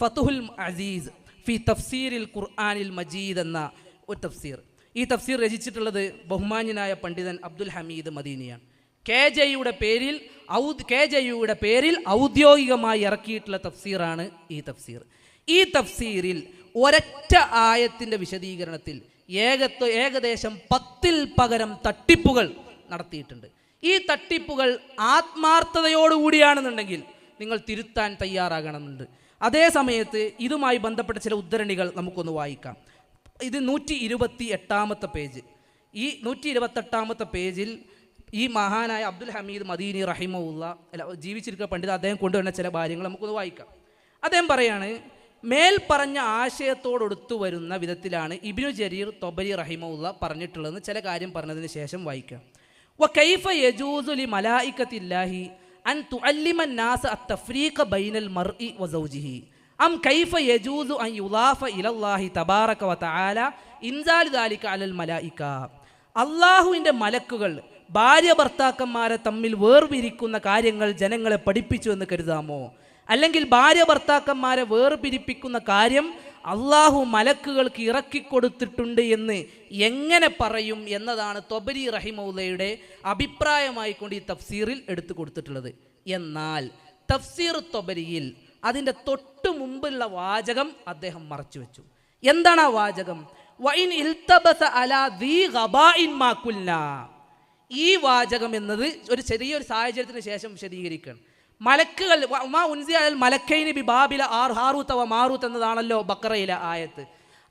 ഫതുഹുൽ അസീസ് ഫി തഫ്സീരിൽ ഖുർആാനിൽ മജീദ് എന്ന ഒരു തഫ്സീർ. ഈ തഫ്സീർ രചിച്ചിട്ടുള്ളത് ബഹുമാന്യനായ പണ്ഡിതൻ അബ്ദുൽ ഹമീദ് മദീനിയാണ്. കെ ജെയുടെ പേരിൽ ഔദ് കെ ജെയുടെ പേരിൽ ഔദ്യോഗികമായി ഇറക്കിയിട്ടുള്ള തഫ്സീറാണ് ഈ തഫ്സീർ. ഈ തഫ്സീറിൽ ഒരൊറ്റ ആയത്തിന്റെ വിശദീകരണത്തിൽ ഏകത്വ ഏകദേശം പത്തിൽ പകരം തട്ടിപ്പുകൾ നടത്തിയിട്ടുണ്ട്. ഈ തട്ടിപ്പുകൾ ആത്മാർത്ഥതയോടുകൂടിയാണെന്നുണ്ടെങ്കിൽ നിങ്ങൾ തിരുത്താൻ തയ്യാറാകണമെന്നുണ്ട്. അതേ സമയത്ത് ഇതുമായി ബന്ധപ്പെട്ട ചില ഉദ്ധരണികൾ നമുക്കൊന്ന് വായിക്കാം. ഇത് നൂറ്റി ഇരുപത്തി എട്ടാമത്തെ പേജ്. ഈ നൂറ്റി ഇരുപത്തെട്ടാമത്തെ പേജിൽ ഈ മഹാനായ അബ്ദുൽ ഹമീദ് മദീനി റഹിമുള്ള ജീവിച്ചിരിക്കുന്ന പണ്ഡിത അദ്ദേഹം കൊണ്ടുവരുന്ന ചില കാര്യങ്ങൾ നമുക്കൊന്ന് വായിക്കാം. അദ്ദേഹം പറയാണ് മേൽ പറഞ്ഞ ആശയത്തോടൊടുത്തു വരുന്ന വിധത്തിലാണ് ഇബിനു ജരീർ തൊബരി റഹിമുള്ള പറഞ്ഞിട്ടുള്ളതെന്ന് ചില കാര്യം പറഞ്ഞതിന് ശേഷം വായിക്കാം. വ കൈഫ യജൂസുലി മലായിക്കത്തില്ലാഹി അൻ ബൈനൽ മർഇ അം കൈഫ യജൂസു അൻ യുലാഫ ദാലിക അലൽ മലായിക മലക്കുകൾ ഭാര്യ ഭർത്താക്കന്മാരെ തമ്മിൽ വേർപിരിക്കുന്ന കാര്യങ്ങൾ ജനങ്ങളെ പഠിപ്പിച്ചു എന്ന് കരുതാമോ? അല്ലെങ്കിൽ ഭാര്യ ഭർത്താക്കന്മാരെ വേർപിരിപ്പിക്കുന്ന കാര്യം അള്ളാഹു മലക്കുകൾക്ക് ഇറക്കിക്കൊടുത്തിട്ടുണ്ട് എന്ന് എങ്ങനെ പറയും എന്നതാണ് തൊബരി റഹിമൗലയുടെ അഭിപ്രായമായിക്കൊണ്ട് ഈ തഫ്സീറിൽ എടുത്തു കൊടുത്തിട്ടുള്ളത്. എന്നാൽ തഫ്സീർ തൊബരിയിൽ അതിന്റെ തൊട്ടു മുമ്പുള്ള വാചകം അദ്ദേഹം മറച്ചു വെച്ചു. എന്താണ് ആ വാചകം? വൈൻ ഇൽത്തബസ അലാ ദീ ഗബായിൻ ഈ വാചകം എന്നത് ഒരു ചെറിയൊരു സാഹചര്യത്തിന് ശേഷം വിശദീകരിക്കണം മലക്കുകൾ ഉമാ മലക്കൈനി ബി ബാബില ആർ ഹാറൂത്ത് വ മാറൂത്ത് എന്നതാണല്ലോ ബക്കറയിലെ ആയത്ത്.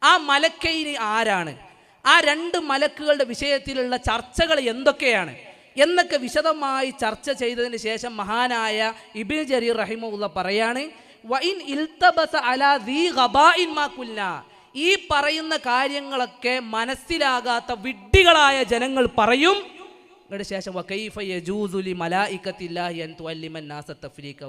ആ മലക്കൈനി ആരാണ്? ആ രണ്ട് മലക്കുകളുടെ വിഷയത്തിലുള്ള ചർച്ചകൾ എന്തൊക്കെയാണ്? എന്നൊക്കെ വിശദമായി ചർച്ച ചെയ്തതിന് ശേഷം മഹാനായ ഇബിൻ ജരീർ റഹിമുള്ള പറയാണ് അലാ ദീ ഗബായിൻ. ഈ പറയുന്ന കാര്യങ്ങളൊക്കെ മനസ്സിലാകാത്ത വിഡ്ഢികളായ ജനങ്ങൾ പറയും എന്നിട്ട് ശേഷം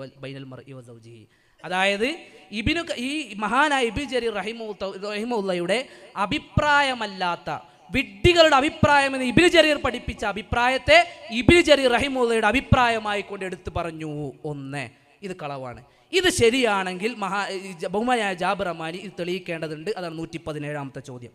അൻ ബൈനൽ മർഇ അതായത് ഇബിനു ഈ മഹാനായ ഇബിൻ ജരീർ റഹിമു റഹിമുള്ളയുടെ അഭിപ്രായമല്ലാത്ത വിഡ്ഢികളുടെ അഭിപ്രായം എന്ന് ഇബിന് ജരീർ പഠിപ്പിച്ച അഭിപ്രായത്തെ ഇബിന് ജരീർ റഹിമുള്ളയുടെ അഭിപ്രായമായി കൊണ്ട് എടുത്തു പറഞ്ഞു ഒന്ന് ഇത് കളവാണ്. ഇത് ശരിയാണെങ്കിൽ മഹാ ബഹുമാനായ ജാബിർ റഹ്മാനി ഇത് തെളിയിക്കേണ്ടതുണ്ട്. അതാണ് നൂറ്റി പതിനേഴാമത്തെ ചോദ്യം.